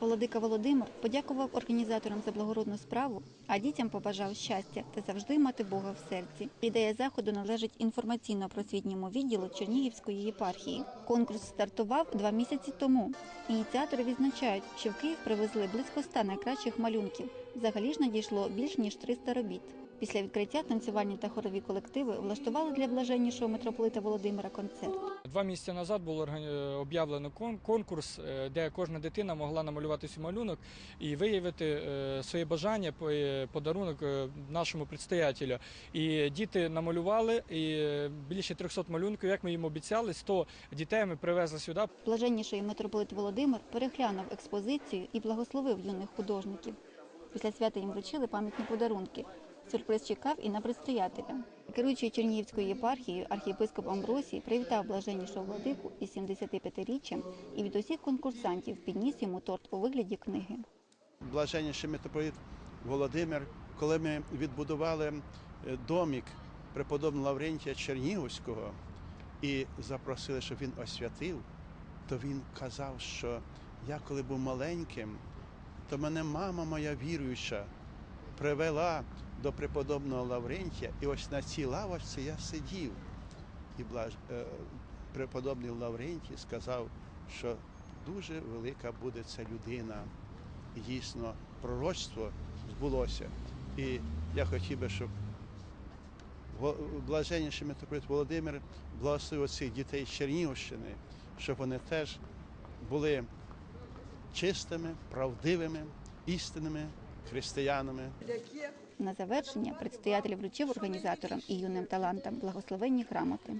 Володика Володимир подякував організаторам за благородну справу, а дітям побажав щастя та завжди мати Бога в серці. Ідея заходу належить інформаційно-просвітньому відділу Чернігівської єпархії. Конкурс стартував два місяці тому. Ініціатори відзначають, що в Київ привезли близько ста найкращих малюнків. Взагалі ж надійшло більш ніж 300 робіт. Після відкриття танцювальні та хорові колективи влаштували для блаженнішого митрополита Володимира концерт. Два місяці назад було об'явлено конкурс, е, де кожна дитина могла намалювати свій малюнок і виявити е, своє бажання, е, подарунок нашому предстоятелю. І діти намалювали і більше 300 малюнків, як ми їм обіцяли, 100 дітей ми привезли сюди. Блаженніший митрополит Володимир переглянув експозицію і благословив юних художників. Після свята їм вручили пам'ятні подарунки. Сюрприз чекав і на предстоятеля. Керуючий Чернігівською єпархією архієпископ Амбросій привітав блаженнішого владику із 75-річчям і від усіх конкурсантів підніс йому торт у вигляді книги. блаженніший митрополит Володимир, коли ми відбудували е, домік преподобного Лаврентія Чернігівського і запросили, щоб він освятив, то він казав, що я коли був маленьким, то мене мама моя віруюча привела до преподобного Лаврентія, і ось на цій лавочці я сидів. І блаж... е, преподобний Лаврентій сказав, що дуже велика буде ця людина. І дійсно пророцтво збулося. І я хотів би, щоб блаженніший митрополит Володимир благословив цих дітей з Чернігівщини, щоб вони теж були чистими, правдивими, істинними християнами. На завершення предстоятель вручив організаторам і юним талантам благословенні грамоти.